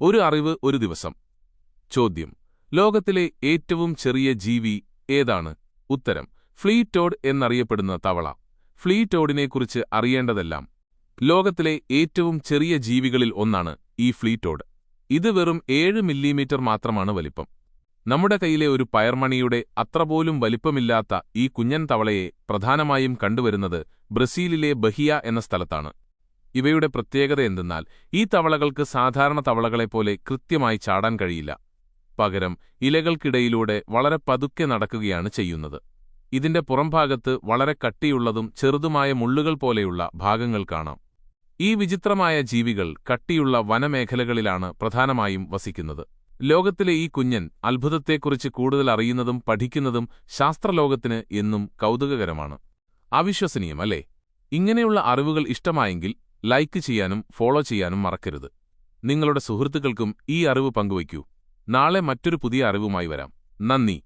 ഒരു അറിവ് ഒരു ദിവസം. ചോദ്യം. ലോകത്തിലെ ഏറ്റവും ചെറിയ ജീവി ഏതാണ്? ഉത്തരം. ഫ്ലീറ്റോഡ് എന്നറിയപ്പെടുന്ന തവള. ഫ്ലീറ്റോഡിനെക്കുറിച്ച് അറിയേണ്ടതെല്ലാം ലോകത്തിലെ ഏറ്റവും ചെറിയ ജീവികളിൽ ഒന്നാണ് ഈ ഫ്ലീറ്റോഡ്. ഇത് വെറും ഏഴ് മില്ലിമീറ്റർ മാത്രമാണ് വലിപ്പം. നമ്മുടെ കയ്യിലെ ഒരു പയർമണിയുടെ അത്രപോലും വലിപ്പമില്ലാത്ത ഈ കുഞ്ഞൻ തവളയെ പ്രധാനമായും കണ്ടുവരുന്നത് ബ്രസീലിലെ ബഹിയ എന്ന സ്ഥലത്താണ്. ഇവയുടെ പ്രത്യേകത എന്തെന്നാൽ ഈ തവളകൾക്ക് സാധാരണ തവളകളെപ്പോലെ കൃത്യമായി ചാടാൻ കഴിയില്ല. പകരം ഇലകൾക്കിടയിലൂടെ വളരെ പതുക്കെ നടക്കുകയാണ് ചെയ്യുന്നത്. ഇതിന്റെ പുറംഭാഗത്ത് വളരെ കട്ടിയുള്ളതും ചെറുതുമായ മുള്ളുകൾ പോലെയുള്ള ഭാഗങ്ങൾ കാണാം. ഈ വിചിത്രമായ ജീവികൾ കട്ടിയുള്ള വനമേഖലകളിലാണ് പ്രധാനമായും വസിക്കുന്നത്. ലോകത്തിലെ ഈ കുഞ്ഞൻ അത്ഭുതത്തെക്കുറിച്ച് കൂടുതൽ അറിയുന്നതും പഠിക്കുന്നതും ശാസ്ത്രലോകത്തിന് എന്നും കൗതുകകരമാണ്. അവിശ്വസനീയം അല്ലേ ഇങ്ങനെയുള്ള അറിവുകൾ ഇഷ്ടമായെങ്കിൽ ലൈക്ക് ചെയ്യാനും ഫോളോ ചെയ്യാനും മറക്കരുത്. നിങ്ങളുടെ സുഹൃത്തുക്കൾക്കും ഈ അറിവ് പങ്കുവയ്ക്കൂ. നാളെ മറ്റൊരു പുതിയ അറിവുമായി വരാം. നന്ദി.